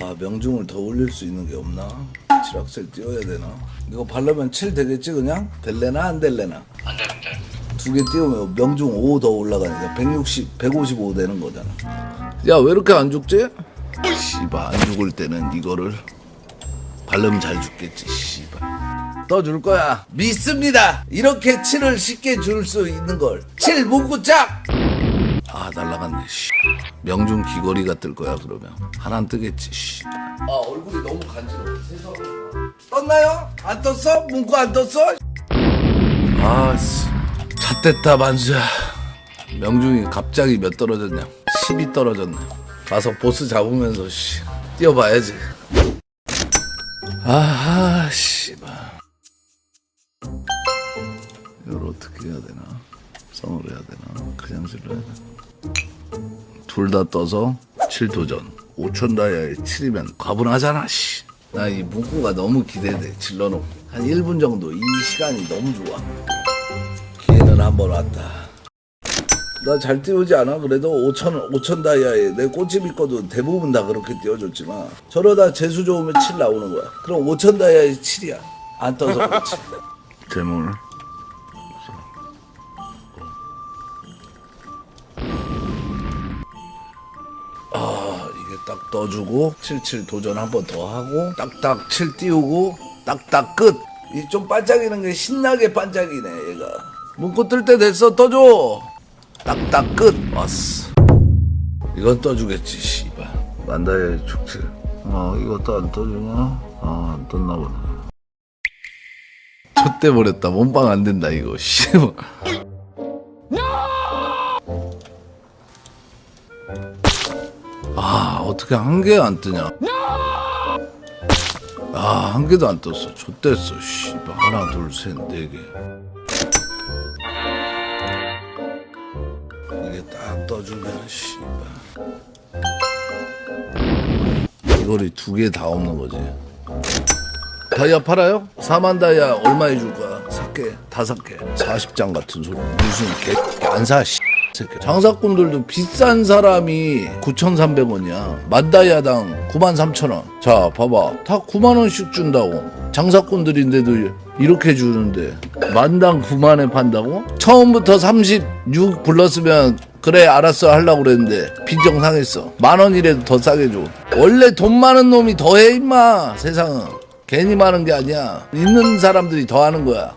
아 명중을 더 올릴 수 있는 게 없나? 7악셀 띄워야 되나? 이거 바르면 7 되겠지 그냥? 될래나 안 될래나? 안 되는데. 두 개 띄우면 명중 5 더 올라가니까 160, 155 되는 거잖아. 야 왜 이렇게 안 죽지? 씨발 안 죽을 때는 이거를 바르면 잘 죽겠지 씨발. 떠줄 거야. 믿습니다. 이렇게 7을 쉽게 줄 수 있는 걸. 7 문구짝. 아 날라갔네. 씨. 명중 귀걸이가 뜰 거야 그러면 하나 뜨겠지. 씨. 아 얼굴이 너무 간지러워. 세상. 떴나요? 안 떴어? 문구 안 떴어? 아씨. 잣됐다 만수야. 명중이 갑자기 몇 떨어졌냐? 10이 떨어졌네. 가서 보스 잡으면서 씨 뛰어봐야지. 아하 씨발. 이걸 어떻게 해야 되나? 성을 해야 되나? 그냥 질러야 되나? 둘 다 떠서 7도전. 5천 다이아에 7이면 과분하잖아 씨. 나 이 문구가 너무 기대돼 질러놓고. 한 1분 정도 이 시간이 너무 좋아. 기회는 한번 왔다. 나 잘 띄우지 않아? 그래도 5천 5천 다이아에 내 꽃집 있거든 대부분 다 그렇게 띄워줬지만 저러다 재수 좋으면 7 나오는 거야. 그럼 5천 다이아에 7이야. 안 떠서 그렇지. 재물 딱 떠주고 77 도전 한 번 더 하고 딱딱 7 띄우고 딱딱 끝. 이 좀 반짝이는 게 신나게 반짝이네 얘가. 문구 뜰때 됐어 떠줘. 딱딱 끝. 왔어. 이건 떠주겠지 씨발. 만다의 축제. 어 이것도 안 떠주냐? 아안 떴나 보네. 쳤대 버렸다. 몸빵 안 된다 이거. 씨발. 아 어떻게 한 개 안 뜨냐? 아 한 개도 안 떴어. 좆됐어. 씨발 하나 둘 셋 네 개. 이게 딱 떠주면 씨발. 이거리 두개 다 없는 거지. 다이아 팔아요? 4만 다이아 얼마에 줄 거야? 사게 다섯 개. 40장 같은 소리. 무슨 개안 사 씨 장사꾼들도 비싼 사람이 9,300원이야. 만다야당 93,000원. 자, 봐봐. 다 9만원씩 준다고. 장사꾼들인데도 이렇게 주는데. 만당 9만에 판다고? 처음부터 36 불렀으면 그래 알았어 하려고 그랬는데 빈정 상했어 만 원이라도 더 싸게 줘 원래 돈 많은 놈이 더 해 임마 세상은 괜히 많은 게 아니야 있는 사람들이 더 하는 거야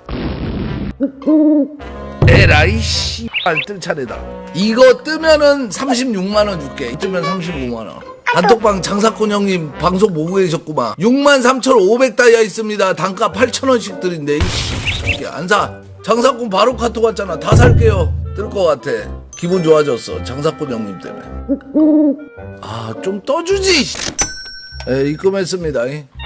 에라이 씨발 뜰 차례다. 이거 뜨면은 36만 원 줄게. 뜨면 35만 원. 단톡방 장사꾼 형님 방송 보고 계셨구만. 6만 3,500 다이아 있습니다. 단가 8천 원씩 드린대. 이씨, 안 사. 장사꾼 바로 카톡 왔잖아. 다 살게요. 뜰 것 같아. 기분 좋아졌어. 장사꾼 형님 때문에. 아 좀 떠주지. 씨. 에 입금했습니다.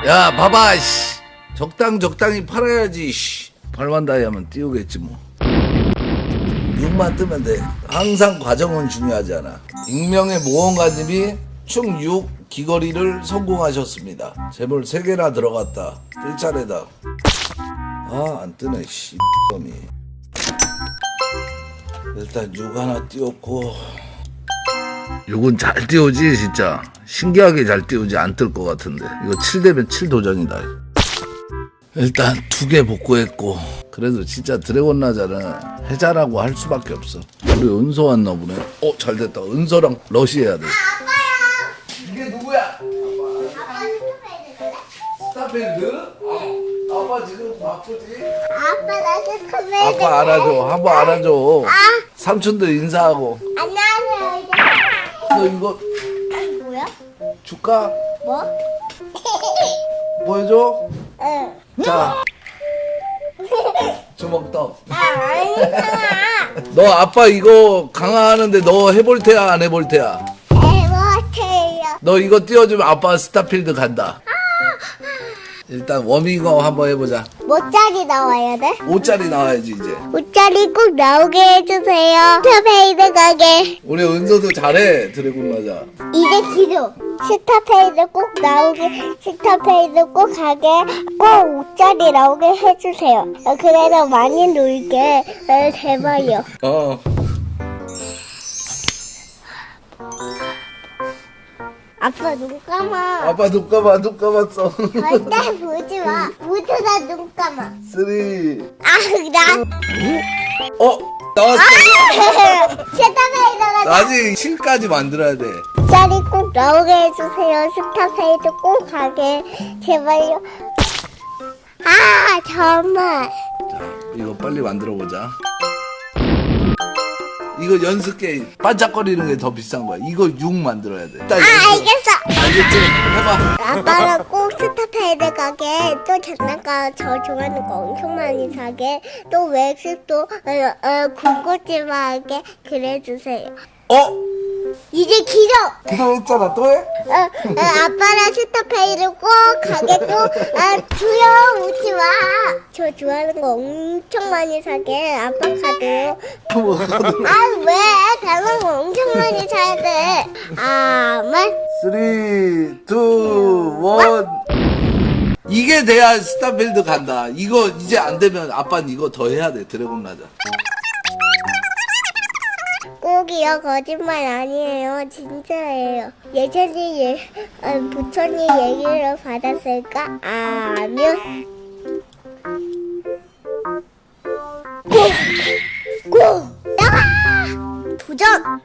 야 봐봐. 씨. 적당 적당히 팔아야지. 씨. 8만 다이아면 띄우겠지 뭐. 6만 뜨면 돼. 항상 과정은 중요하지 않아. 익명의 모험가님이 총6 귀걸이를 성공하셨습니다. 재물 3개나 들어갔다. 뜰 차례다. 아, 안 뜨네, 씨. 놈이. 일단 6 하나 띄웠고. 6은 잘 띄우지, 진짜. 신기하게 잘 띄우지, 안뜰것 같은데. 이거 7 되면 7 도전이다. 일단 두 개 복구했고 그래도 진짜 드래곤 라자는 해자라고 할 수밖에 없어 우리 은서 왔나 보네 어 잘 됐다 은서랑 러시 해야 돼 이게 누구야? 스타필드? 아, 아빠 지금 바쁘지? 아빠 나 스크레이트 아빠 알아줘 한번 알아줘 삼촌들 인사하고 안녕하세요 너 이거 이게 뭐야? 줄까? 뭐? 보여줘? 응. 자 주먹떡 아 아니잖아 너 아빠 이거 강화하는데 너 해볼 테야 안 해볼 테야? 에버테요 너 이거 띄워주면 아빠 스타필드 간다. 일단 워밍업 한번 해보자. 뭐짜리 나와야 돼? 5짜리 나와야지 이제. 옷자리 꼭 나오게 해주세요 스타페이드 가게 우리 은서도 잘해 드래곤 맞아. 이제 기도 스타페이드 꼭 나오게 스타페이드 꼭 가게 꼭 옷자리 나오게 해주세요 그래서 많이 놀게 네, 제발요 어. 아빠 눈 감아. 아빠 눈 감아 눈 감았어 절대 보지 마. 모두 다 눈 감아. 쓰리 아, 나. 어 나왔어 스타페이드가 아직 7까지 만들어야 돼 짤이 꼭 나오게 해주세요. 스타페이드 꼭 가게. 제발요. 아, 정말. 이거 빨리 만들어 보자. 이거 연습 게임 반짝거리는 게 더 비싼 거야. 이거 6 만들어야 돼. 일단 아, 연습. 알겠어. 알겠지? 해봐. 아빠랑 꼭 스타페이드 가게 또 장난감 저 좋아하는 거 엄청 많이 사게 또 웩스도 어, 어, 군것질 하게 그래주세요 어? 이제 길어 그거 했잖아. 또 해? 어, 어, 아빠랑 스타페이드 꼭 가게 꼭 아, 주여 웃지 마 저 좋아하는 거 엄청 많이 사게 아빠 카드로 뭐 하든. 아왜 다른 거 엄청 많이 사야 돼 아만 3, 2, 1. 이게 돼야 스타필드 간다. 이거 이제 안 되면 아빠는 이거 더 해야 돼. 드래곤 라자. 꼭이요 거짓말 아니에요 진짜예요 예전에 예, 어, 부처님 얘기를 받았을까 아면 꼭 나와 도전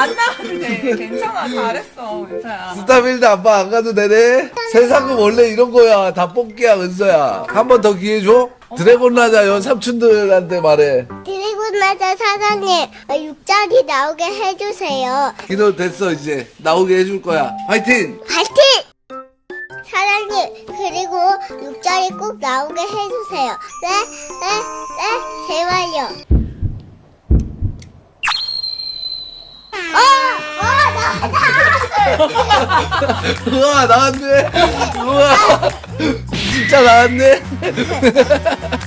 안 나와도 돼. 괜찮아. 잘했어, 은서야. 스타필드 아빠 안 가도 되네? 세상은 원래 이런 거야. 다 뽑기야, 은서야. 한 번 더 기회 줘? 드래곤 라자 여 삼촌들한테 말해. 드래곤 라자 사장님 어, 육자리 나오게 해주세요 기도 됐어, 이제. 나오게 해줄 거야. 화이팅! 파이팅! 사장님 그리고 육자리 꼭 나오게 해주세요. 네, 네, 네, 제발요. 우와 나왔네. 우와. 진짜 나왔네.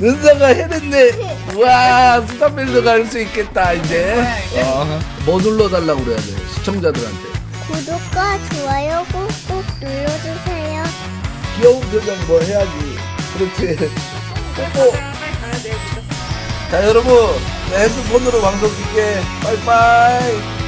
은서가 해냈네. 우와 스타필드 갈 수 있겠다 이제. 어, 뭐 눌러달라고 그래야 돼 시청자들한테. 구독과 좋아요 꾹꾹 눌러주세요. 귀여운 표정 뭐 해야지. 그렇지. 뽀뽀. 자 여러분 내 핸드폰으로 방송 킬게. 빠이빠이